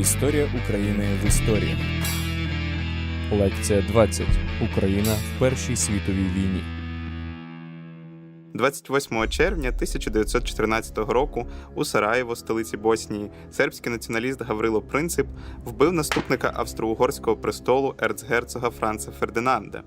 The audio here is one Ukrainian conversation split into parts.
Історія України в історії. Лекція 20. Україна в Першій світовій війні. 28 червня 1914 року у Сараєво, столиці Боснії, сербський націоналіст Гаврило Принцип вбив наступника австро-угорського престолу ерцгерцога Франца Фердинанда.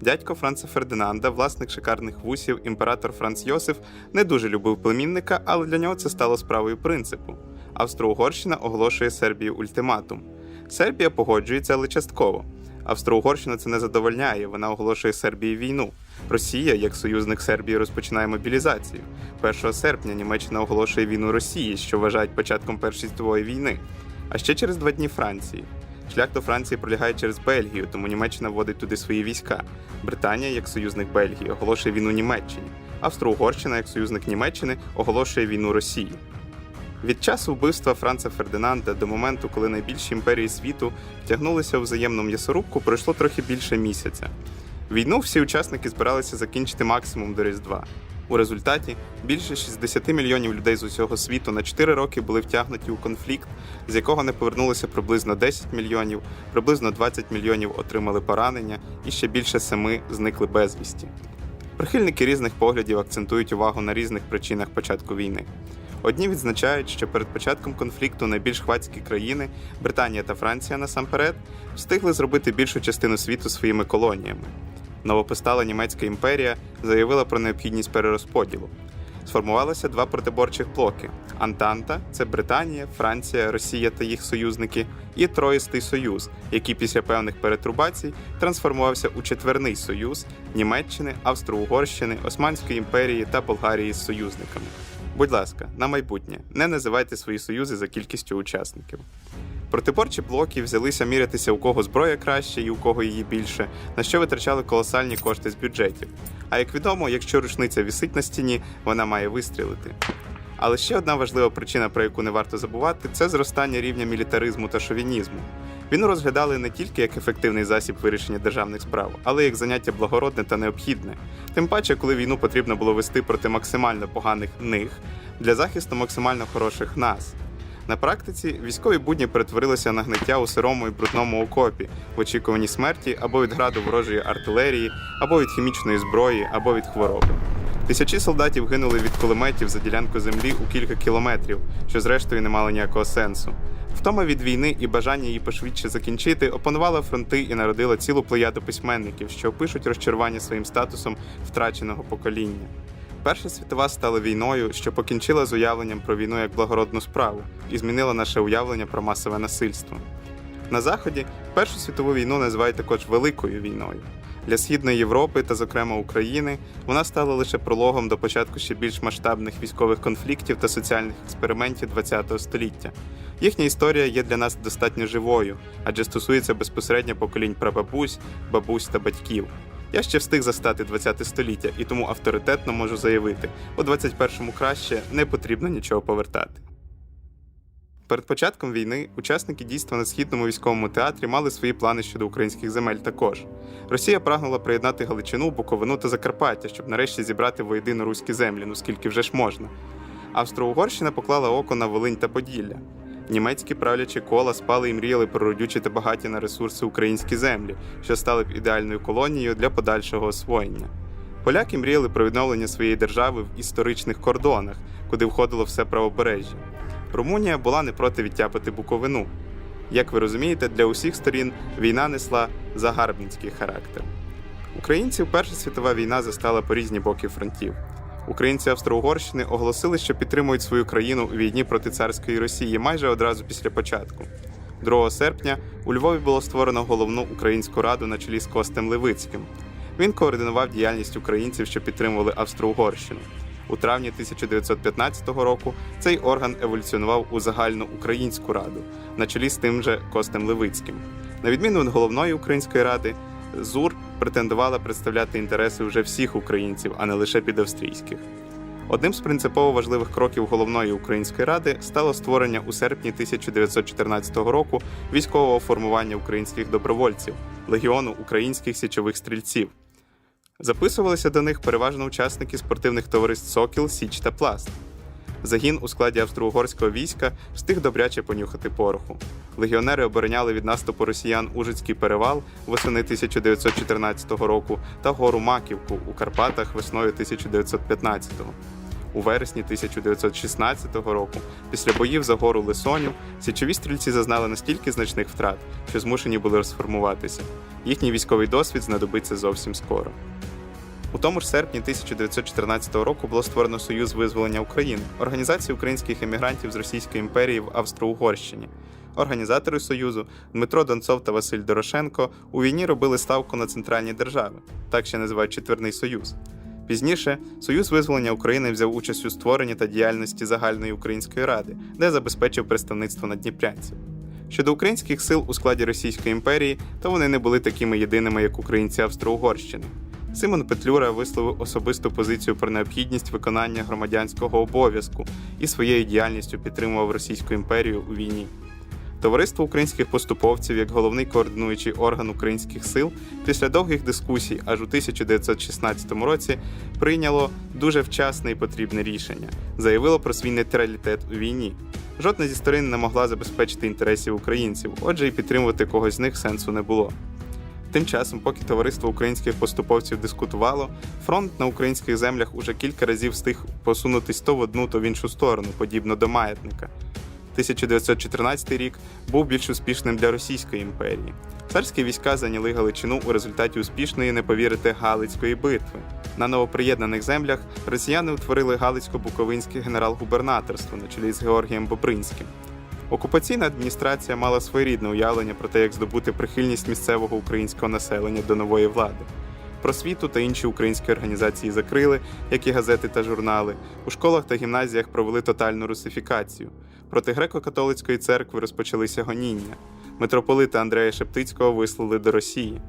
Дядько Франца Фердинанда, власник шикарних вусів, імператор Франц Йосиф, не дуже любив племінника, але для нього це стало справою принципу. Австро-Угорщина оголошує Сербії ультиматум. Сербія погоджується, але частково. Австро-Угорщина це не задовольняє, вона оголошує Сербії війну. Росія, як союзник Сербії, розпочинає мобілізацію. 1 серпня Німеччина оголошує війну Росії, що вважають початком Першої світової війни. А ще через два дні Франції. Шлях до Франції пролягає через Бельгію, тому Німеччина вводить туди свої війська. Британія, як союзник Бельгії, оголошує війну Німеччині. Австро-Угорщина, як союзник Німеччини, оголошує війну Росії. Від часу вбивства Франца Фердинанда до моменту, коли найбільші імперії світу втягнулися у взаємну м'ясорубку, пройшло трохи більше місяця. Війну всі учасники збиралися закінчити максимум до Різдва. У результаті більше 60 мільйонів людей з усього світу на 4 роки були втягнуті у конфлікт, з якого не повернулося приблизно 10 мільйонів, приблизно 20 мільйонів отримали поранення і ще більше 7 зникли безвісті. Прихильники різних поглядів акцентують увагу на різних причинах початку війни. Одні відзначають, що перед початком конфлікту найбільш хвацькі країни Британія та Франція насамперед встигли зробити більшу частину світу своїми колоніями. Новопостала німецька імперія заявила про необхідність перерозподілу. Сформувалося два протиборчих блоки: Антанта це Британія, Франція, Росія та їх союзники, і Троїстий Союз, який після певних перетрубацій трансформувався у четверний союз Німеччини, Австро-Угорщини, Османської імперії та Болгарії з союзниками. Будь ласка, на майбутнє не називайте свої союзи за кількістю учасників. Протиборчі блоки взялися мірятися, у кого зброя краще і у кого її більше, на що витрачали колосальні кошти з бюджетів. А як відомо, якщо рушниця вісить на стіні, вона має вистрілити. Але ще одна важлива причина, про яку не варто забувати, це зростання рівня мілітаризму та шовінізму. Війну розглядали не тільки як ефективний засіб вирішення державних справ, але й як заняття благородне та необхідне. Тим паче, коли війну потрібно було вести проти максимально поганих них для захисту максимально хороших нас. На практиці військові будні перетворилися на гниття у сирому і брудному окопі в очікуванні смерті або від граду ворожої артилерії, або від хімічної зброї, або від хвороби. Тисячі солдатів гинули від кулеметів за ділянку землі у кілька кілометрів, що зрештою не мало ніякого сенсу. Втома від війни і бажання її пошвидше закінчити опанувала фронти і народила цілу плеяду письменників, що опишуть розчарування своїм статусом втраченого покоління. Перша світова стала війною, що покінчила з уявленням про війну як благородну справу і змінила наше уявлення про масове насильство. На Заході Першу світову війну називають також Великою війною. Для Східної Європи та, зокрема, України, вона стала лише прологом до початку ще більш масштабних військових конфліктів та соціальних експериментів ХХ століття. Їхня історія є для нас достатньо живою, адже стосується безпосередньо поколінь прабабусь, бабусь та батьків. Я ще встиг застати 20 століття і тому авторитетно можу заявити: у 21-му краще не потрібно нічого повертати. Перед початком війни учасники дійства на східному військовому театрі мали свої плани щодо українських земель також. Росія прагнула приєднати Галичину, Буковину та Закарпаття, щоб нарешті зібрати воєдину руські землі, ну скільки вже ж можна. Австро-Угорщина поклала око на Волинь та Поділля. Німецькі правлячі кола спали і мріяли про родючі та багаті на ресурси українські землі, що стали б ідеальною колонією для подальшого освоєння. Поляки мріяли про відновлення своєї держави в історичних кордонах, куди входило все правобережжя. Румунія була не проти відтяпати Буковину. Як ви розумієте, для усіх сторін війна несла загарбницький характер. Українців Перша світова війна застала по різні боки фронтів. Українці Австро-Угорщини оголосили, що підтримують свою країну у війні проти царської Росії майже одразу після початку. 2 серпня у Львові було створено головну українську раду на чолі з Костем Левицьким. Він координував діяльність українців, що підтримували Австро-Угорщину. У травні 1915 року цей орган еволюціонував у загальну українську раду на чолі з тим же Костем Левицьким. На відміну від головної української ради, ЗУР претендувала представляти інтереси вже всіх українців, а не лише підавстрійських. Одним з принципово важливих кроків головної української ради стало створення у серпні 1914 року військового формування українських добровольців легіону українських січових стрільців. Записувалися до них переважно учасники спортивних товариств Сокіл, Січ та Пласт. Загін у складі австро-угорського війська встиг добряче понюхати пороху. Легіонери обороняли від наступу росіян Ужицький перевал восени 1914 року та гору Маківку у Карпатах весною 1915-го. У вересні 1916 року, після боїв за гору Лисонів, січові стрільці зазнали настільки значних втрат, що змушені були розформуватися. Їхній військовий досвід знадобиться зовсім скоро. У тому ж серпні 1914 року було створено Союз визволення України, організація українських емігрантів з Російської імперії в Австро-Угорщині. Організатори Союзу Дмитро Донцов та Василь Дорошенко у війні робили ставку на центральні держави, так ще називають Четверний Союз. Пізніше Союз визволення України взяв участь у створенні та діяльності загальної української ради, де забезпечив представництво надніпрянців. Щодо українських сил у складі Російської імперії, то вони не були такими єдиними, як українці Австро-Угорщини. Симон Петлюра висловив особисту позицію про необхідність виконання громадянського обов'язку і своєю діяльністю підтримував Російську імперію у війні. Товариство українських поступовців як головний координуючий орган українських сил після довгих дискусій аж у 1916 році прийняло дуже вчасне і потрібне рішення, заявило про свій нейтралітет у війні. Жодна зі сторін не могла забезпечити інтересів українців, отже, і підтримувати когось з них сенсу не було. Тим часом, поки товариство українських поступовців дискутувало, фронт на українських землях уже кілька разів встиг посунутись то в одну, то в іншу сторону, подібно до маятника. 1914 рік був більш успішним для Російської імперії. Царські війська зайняли Галичину у результаті успішної, не повірите, Галицької битви. На новоприєднаних землях росіяни утворили Галицько-Буковинське генерал-губернаторство на чолі з Георгієм Бобринським. Окупаційна адміністрація мала своєрідне уявлення про те, як здобути прихильність місцевого українського населення до нової влади. Просвіту та інші українські організації закрили, як і газети та журнали. У школах та гімназіях провели тотальну русифікацію. Проти греко-католицької церкви розпочалися гоніння. Митрополита Андрея Шептицького вислали до Росії.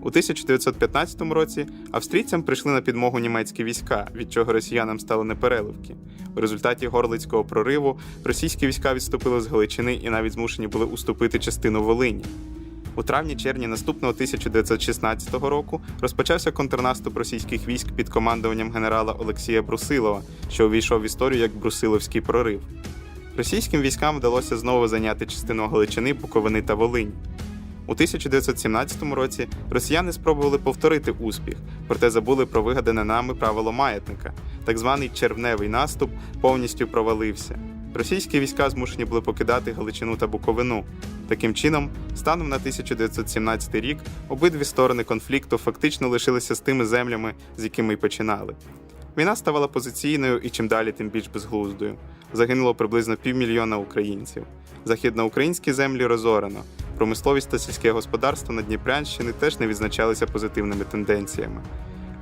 У 1915 році австрійцям прийшли на підмогу німецькі війська, від чого росіянам стало непереливки. У результаті горлицького прориву російські війська відступили з Галичини і навіть змушені були уступити частину Волині. У травні-червні наступного 1916 року розпочався контрнаступ російських військ під командуванням генерала Олексія Брусилова, що увійшов в історію як Брусиловський прорив. Російським військам вдалося знову зайняти частину Галичини, Буковини та Волині. У 1917 році росіяни спробували повторити успіх, проте забули про вигадане нами правило маятника. Так званий червневий наступ повністю провалився. Російські війська змушені були покидати Галичину та Буковину. Таким чином, станом на 1917 рік обидві сторони конфлікту фактично лишилися з тими землями, з якими й починали. Війна ставала позиційною і чим далі, тим більш безглуздою. Загинуло приблизно півмільйона українців. Західноукраїнські землі розорено. Промисловість та сільське господарство на Дніпрянщини теж не відзначалися позитивними тенденціями.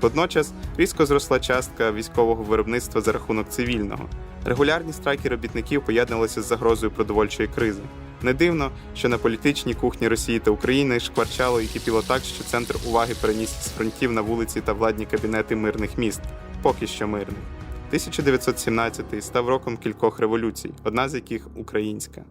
Водночас різко зросла частка військового виробництва за рахунок цивільного. Регулярні страйки робітників поєднувалися з загрозою продовольчої кризи. Не дивно, що на політичній кухні Росії та України шкварчало і кипіло так, що центр уваги переніс з фронтів на вулиці та владні кабінети мирних міст, поки що мирних. 1917 став роком кількох революцій, одна з яких українська.